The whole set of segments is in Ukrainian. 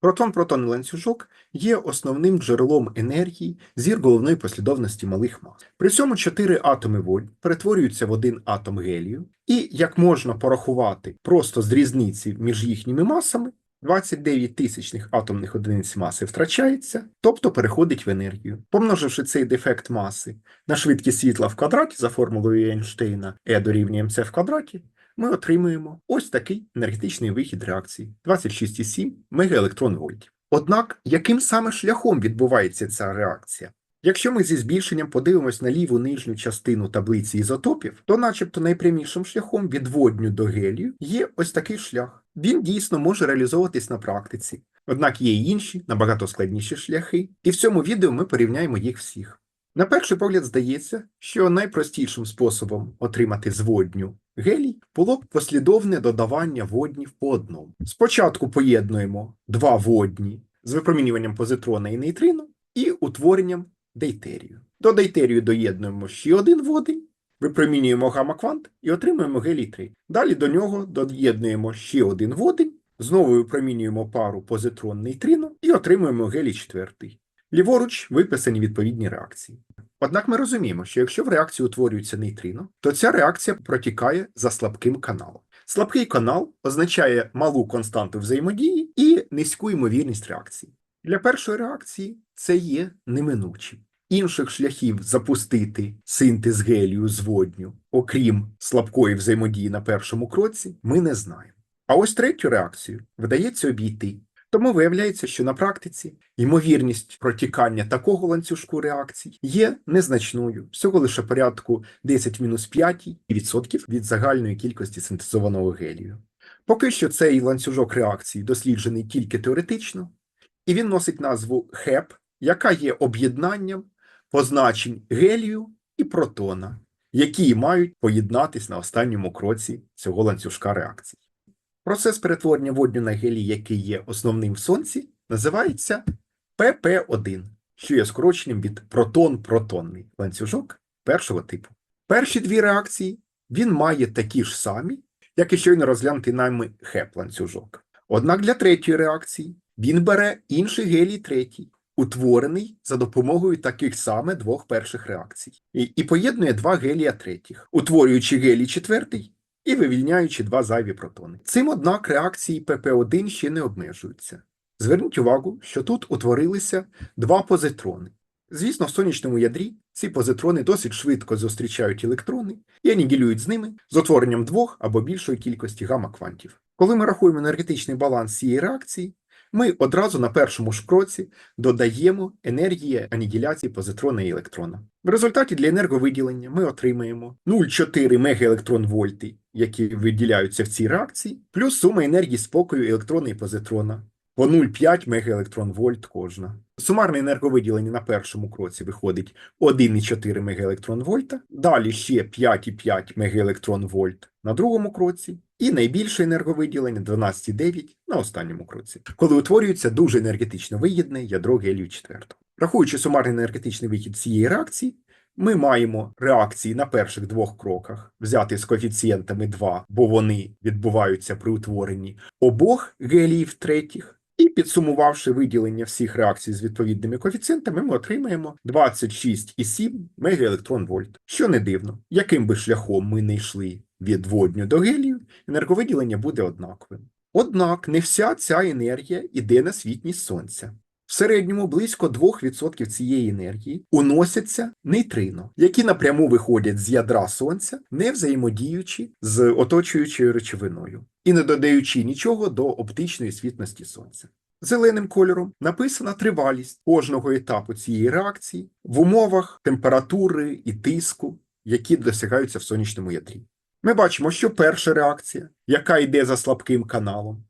Протон-протонний ланцюжок є основним джерелом енергії зір головної послідовності малих мас. При цьому чотири атоми водню перетворюються в один атом гелію, і як можна порахувати просто з різниці між їхніми масами, 29 тисячних атомних одиниць маси втрачається, тобто переходить в енергію. Помноживши цей дефект маси на швидкість світла в квадраті за формулою Ейнштейна E дорівнює mc в квадраті, ми отримуємо ось такий енергетичний вихід реакції 26,7 мегаелектронвольтів. Однак, яким саме шляхом відбувається ця реакція? Якщо ми зі збільшенням подивимось на ліву нижню частину таблиці ізотопів, то начебто найпрямішим шляхом від водню до гелію є ось такий шлях. Він дійсно може реалізовуватись на практиці. Однак є й інші, набагато складніші шляхи, і в цьому відео ми порівняємо їх всіх. На перший погляд здається, що найпростішим способом отримати з водню гелій було б послідовне додавання воднів по одному. Спочатку поєднуємо два водні з випромінюванням позитрона і нейтрино і утворенням дейтерію. До дейтерію доєднуємо ще один водень, випромінюємо гамма-квант і отримуємо гелій 3. Далі до нього доєднуємо ще один водень, знову випромінюємо пару позитрон нейтрино і отримуємо гелій 4. Ліворуч виписані відповідні реакції. Однак ми розуміємо, що якщо в реакції утворюється нейтрино, то ця реакція протікає за слабким каналом. Слабкий канал означає малу константу взаємодії і низьку ймовірність реакції. Для першої реакції це є неминучим. Інших шляхів запустити синтез гелію з водню, окрім слабкої взаємодії на першому кроці, ми не знаємо. А ось третю реакцію вдається обійти. Тому виявляється, що на практиці ймовірність протікання такого ланцюжку реакцій є незначною, всього лише порядку 10-5% від загальної кількості синтезованого гелію. Поки що цей ланцюжок реакцій досліджений тільки теоретично, і він носить назву ХЕП, яка є об'єднанням позначень гелію і протона, які мають поєднатись на останньому кроці цього ланцюжка реакцій. Процес перетворення водню на гелій, який є основним в сонці, називається ПП1, що є скороченням від протон-протонний ланцюжок першого типу. Перші дві реакції він має такі ж самі, як і щойно розглянутий нами хеп ланцюжок. Однак для третьої реакції він бере інший гелій третій, утворений за допомогою таких саме двох перших реакцій, і, і поєднує два гелія третіх, утворюючи гелій четвертий і вивільняючи два зайві протони. Цим, однак, реакції ПП1 ще не обмежуються. Зверніть увагу, що тут утворилися два позитрони. Звісно, в сонячному ядрі ці позитрони досить швидко зустрічають електрони і анігілюють з ними з утворенням двох або більшої кількості гамма-квантів. Коли ми рахуємо енергетичний баланс цієї реакції, ми одразу на першому ж кроці додаємо енергії анігіляції позитрона і електрона. В результаті для енерговиділення ми отримаємо 0,4 мегаелектронвольти, які виділяються в цій реакції, плюс сума енергії спокою електрона і позитрона по 0,5 мегаелектронвольт кожна. Сумарне енерговиділення на першому кроці виходить 1,4 мегаелектронвольта, далі ще 5,5 мегаелектронвольт на другому кроці, і найбільше енерговиділення 12,9 на останньому кроці, коли утворюється дуже енергетично вигідне ядро гелію 4. Рахуючи сумарний енергетичний вихід цієї реакції, ми маємо реакції на перших двох кроках взяти з коефіцієнтами 2, бо вони відбуваються при утворенні обох геліїв третіх. І підсумувавши виділення всіх реакцій з відповідними коефіцієнтами, ми отримаємо 26,7 мегаелектронвольт. Що не дивно, яким би шляхом ми не йшли від водню до гелію, енерговиділення буде однаковим. Однак не вся ця енергія йде на світність сонця. В середньому близько 2% цієї енергії уносяться нейтрино, які напряму виходять з ядра сонця, не взаємодіючи з оточуючою речовиною і не додаючи нічого до оптичної світності сонця. Зеленим кольором написана тривалість кожного етапу цієї реакції в умовах температури і тиску, які досягаються в сонячному ядрі. Ми бачимо, що перша реакція, яка йде за слабким каналом,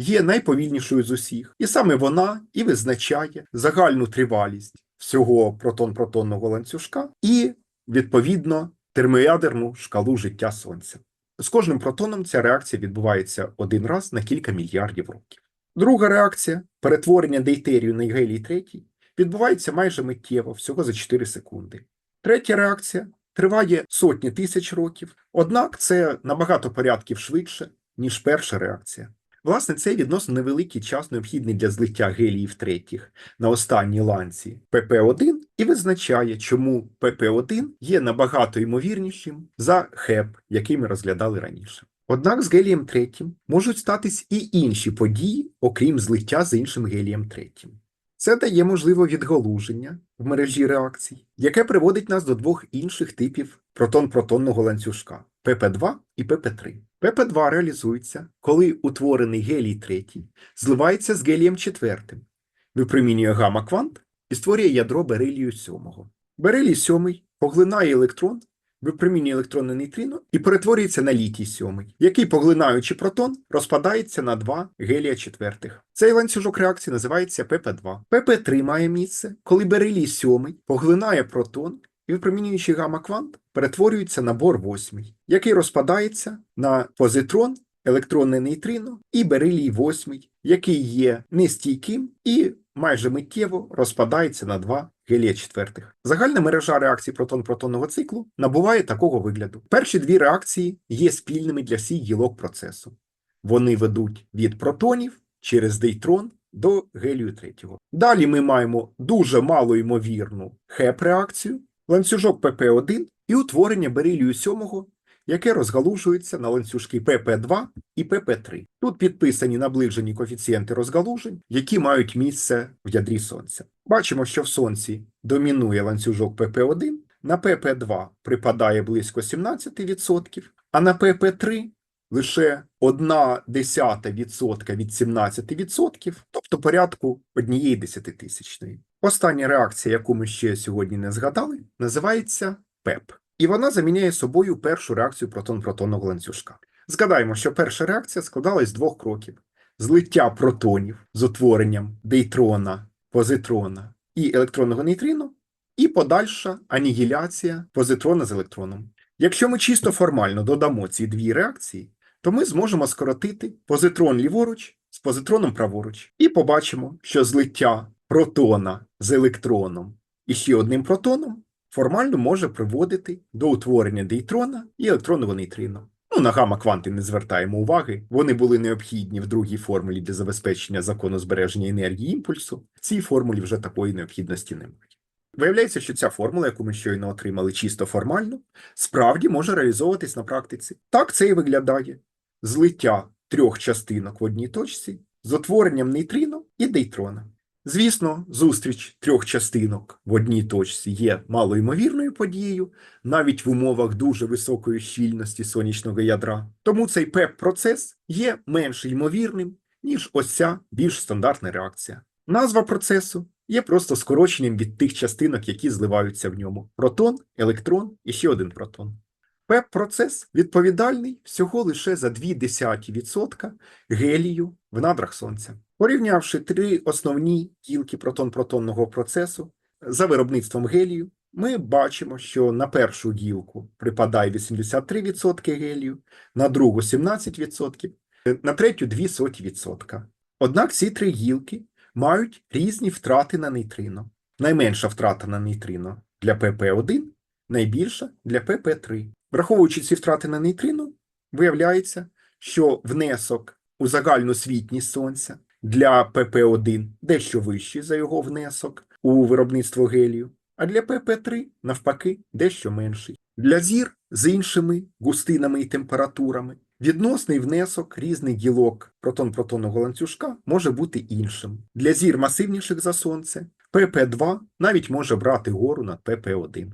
є найповільнішою з усіх, і саме вона і визначає загальну тривалість всього протон-протонного ланцюжка і, відповідно, термоядерну шкалу життя Сонця. З кожним протоном ця реакція відбувається один раз на кілька мільярдів років. Друга реакція перетворення дейтерію на гелій третій відбувається майже миттєво, всього за 4 секунди. Третя реакція триває сотні тисяч років, однак це набагато порядків швидше, ніж перша реакція. Власне, цей відносно невеликий час необхідний для злиття геліїв третіх на останній ланці pp1 і визначає, чому pp1 є набагато ймовірнішим за ХЕП, який ми розглядали раніше. Однак з гелієм третім можуть статись і інші події, окрім злиття з іншим гелієм третім. Це дає можливе відгалуження в мережі реакцій, яке приводить нас до двох інших типів протон-протонного ланцюжка pp2 і pp3. Pp2 реалізується, коли утворений гелій третій зливається з гелієм четвертим, випромінює гамма-квант і створює ядро берилію сьомого. Берилій сьомий поглинає електрон, випромінює електронне нейтрино і перетворюється на літій сьомий, який, поглинаючи протон, розпадається на два гелія четвертих. Цей ланцюжок реакції називається pp2. pp3 має місце, коли берилій сьомий поглинає протон і випромінюючи гамма-квант перетворюється на бор восьмий, який розпадається на позитрон, електронне нейтрино і берилій восьмий, який є нестійким і майже миттєво розпадається на два гелія четвертих. Загальна мережа реакцій протон-протонного циклу набуває такого вигляду. Перші дві реакції є спільними для всіх гілок процесу. Вони ведуть від протонів через дейтрон до гелію третього. Далі ми маємо дуже малоймовірну ХЕП-реакцію, ланцюжок ПП1 і утворення берилію сьомого, яке розгалужується на ланцюжки ПП2 і ПП3. Тут підписані наближені коефіцієнти розгалужень, які мають місце в ядрі Сонця. Бачимо, що в Сонці домінує ланцюжок ПП1, на ПП2 припадає близько 17%, а на ПП3 лише 0,1% від 17%, тобто порядку однієї десятитисячної. Остання реакція, яку ми ще сьогодні не згадали, називається ПЕП. І вона заміняє собою першу реакцію протон-протонного ланцюжка. Згадаємо, що перша реакція складалась з двох кроків: злиття протонів з утворенням дейтрона, позитрона і електронного нейтрино, і подальша анігіляція позитрона з електроном. Якщо ми чисто формально додамо ці дві реакції, то ми зможемо скоротити позитрон ліворуч з позитроном праворуч, і побачимо, що злиття протона з електроном і ще одним протоном формально може приводити до утворення дейтрона і електронного нейтрино. Ну, на гамма-кванти не звертаємо уваги, вони були необхідні в другій формулі для забезпечення закону збереження енергії імпульсу. В цій формулі вже такої необхідності немає. Виявляється, що ця формула, яку ми щойно отримали чисто формально, справді може реалізовуватись на практиці. Так це і виглядає: злиття трьох частинок в одній точці з утворенням нейтрино і дейтрона. Звісно, зустріч трьох частинок в одній точці є малоймовірною подією, навіть в умовах дуже високої щільності сонячного ядра. Тому цей ПЕП-процес є менш ймовірним, ніж ось ця більш стандартна реакція. Назва процесу є просто скороченням від тих частинок, які зливаються в ньому: протон, електрон і ще один протон. ПЕП-процес відповідальний всього лише за 0,2% гелію в надрах Сонця. Порівнявши три основні кілки протон-протонного процесу за виробництвом гелію, ми бачимо, що на першу гілку припадає 83% гелію, на другу 17%, на третю 0,02%. Однак ці три гілки мають різні втрати на нейтрино. Найменша втрата на нейтрино для ПП1, найбільша для ПП3. Враховуючи ці втрати на нейтрино, виявляється, що внесок у загальну світність Сонця для ПП1 дещо вищий за його внесок у виробництво гелію, а для ПП3, навпаки, дещо менший. Для зір з іншими густинами і температурами відносний внесок різних гілок протон-протонного ланцюжка може бути іншим. Для зір масивніших за Сонце ПП2 навіть може брати гору над ПП1.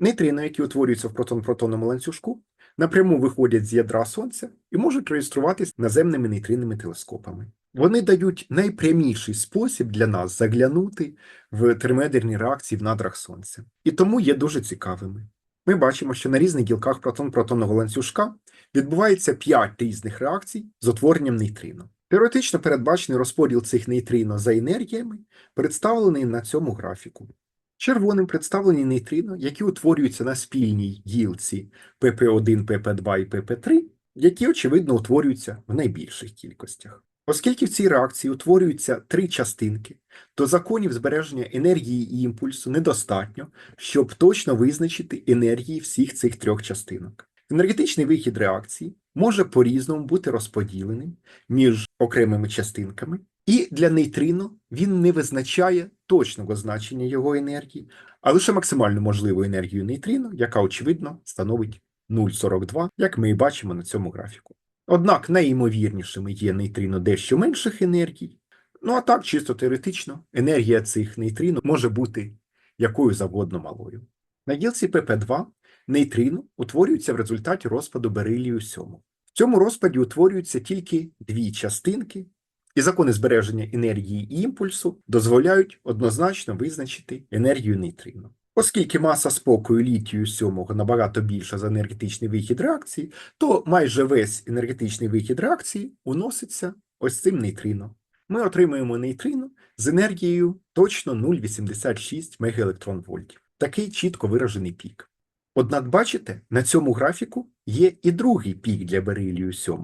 Нейтрино, які утворюються в протон-протонному ланцюжку, напряму виходять з ядра Сонця і можуть реєструватись наземними нейтринними телескопами. Вони дають найпряміший спосіб для нас заглянути в термоядерні реакції в надрах Сонця, і тому є дуже цікавими. Ми бачимо, що на різних гілках протон-протонного ланцюжка відбувається 5 різних реакцій з утворенням нейтрино. Теоретично передбачений розподіл цих нейтрино за енергіями, представлений на цьому графіку. Червоним представлені нейтрино, які утворюються на спільній гілці pp1, pp2 і pp3, які, очевидно, утворюються в найбільших кількостях. Оскільки в цій реакції утворюються три частинки, то законів збереження енергії і імпульсу недостатньо, щоб точно визначити енергії всіх цих трьох частинок. Енергетичний вихід реакції може по-різному бути розподілений між окремими частинками, і для нейтрино він не визначає точного значення його енергії, а лише максимально можливу енергію нейтрино, яка, очевидно, становить 0,42, як ми і бачимо на цьому графіку. Однак найімовірнішими є нейтрино дещо менших енергій. Ну а так, чисто теоретично, енергія цих нейтрино може бути якою завгодно малою. На гілці ПП2 нейтрино утворюються в результаті розпаду берилію 7. В цьому розпаді утворюються тільки дві частинки, і закони збереження енергії і імпульсу дозволяють однозначно визначити енергію нейтрино. Оскільки маса спокою літію 7 набагато більша за енергетичний вихід реакції, то майже весь енергетичний вихід реакції уноситься ось цим нейтрино. Ми отримуємо нейтрино з енергією точно 0,86 мегаелектронвольтів. Такий чітко виражений пік. Однак, бачите, на цьому графіку є і другий пік для берилію 7.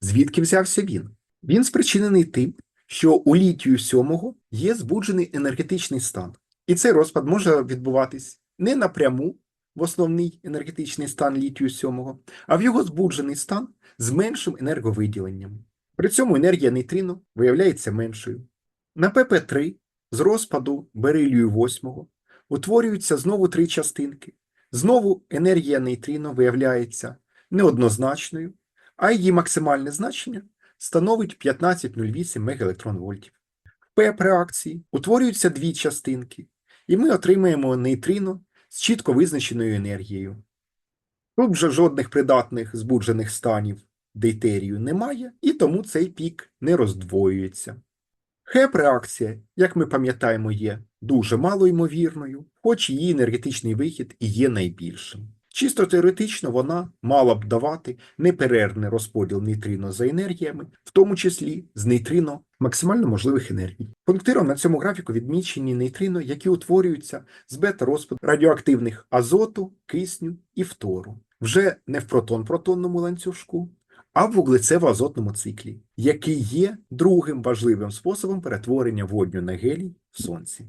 Звідки взявся він? Він спричинений тим, що у літію 7 є збуджений енергетичний стан. І цей розпад може відбуватись не напряму в основний енергетичний стан літію 7, а в його збуджений стан з меншим енерговиділенням. При цьому енергія нейтрино виявляється меншою. На ПП3 з розпаду берилію 8 утворюються знову три частинки. Знову енергія нейтрино виявляється неоднозначною, а її максимальне значення становить 15,08 мегаелектронвольтів. В ПЕП-реакції утворюються дві частинки, і ми отримаємо нейтрино з чітко визначеною енергією. Тут вже жодних придатних збуджених станів дейтерію немає, і тому цей пік не роздвоюється. ХЕП-реакція, як ми пам'ятаємо, є дуже малоймовірною, хоч її енергетичний вихід і є найбільшим. Чисто теоретично вона мала б давати неперервний розподіл нейтрино за енергіями, в тому числі з нейтрино максимально можливих енергій. Пунктиром на цьому графіку відмічені нейтрино, які утворюються з бета-розпаду радіоактивних азоту, кисню і фтору, вже не в протон-протонному ланцюжку, а в вуглецево-азотному циклі, який є другим важливим способом перетворення водню на гелій в сонці.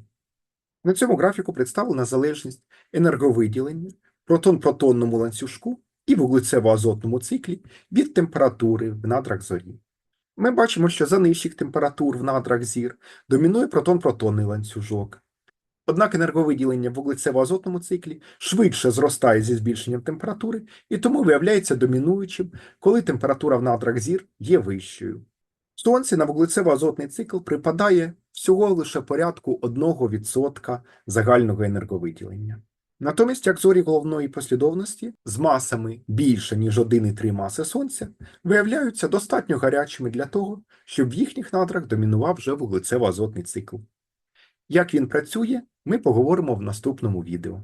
На цьому графіку представлена залежність енерговиділення протон-протонному ланцюжку і вуглецево-азотному циклі від температури в надрах зорі. Ми бачимо, що за нижчих температур в надрах зір домінує протон-протонний ланцюжок. Однак енерговиділення в вуглецево-азотному циклі швидше зростає зі збільшенням температури і тому виявляється домінуючим, коли температура в надрах зір є вищою. В Сонці на вуглецево-азотний цикл припадає всього лише порядку 1% загального енерговиділення. Натомість, як зорі головної послідовності з масами більше, ніж 1,3 маси Сонця, виявляються достатньо гарячими для того, щоб в їхніх надрах домінував вже вуглецево-азотний цикл. Як він працює, ми поговоримо в наступному відео.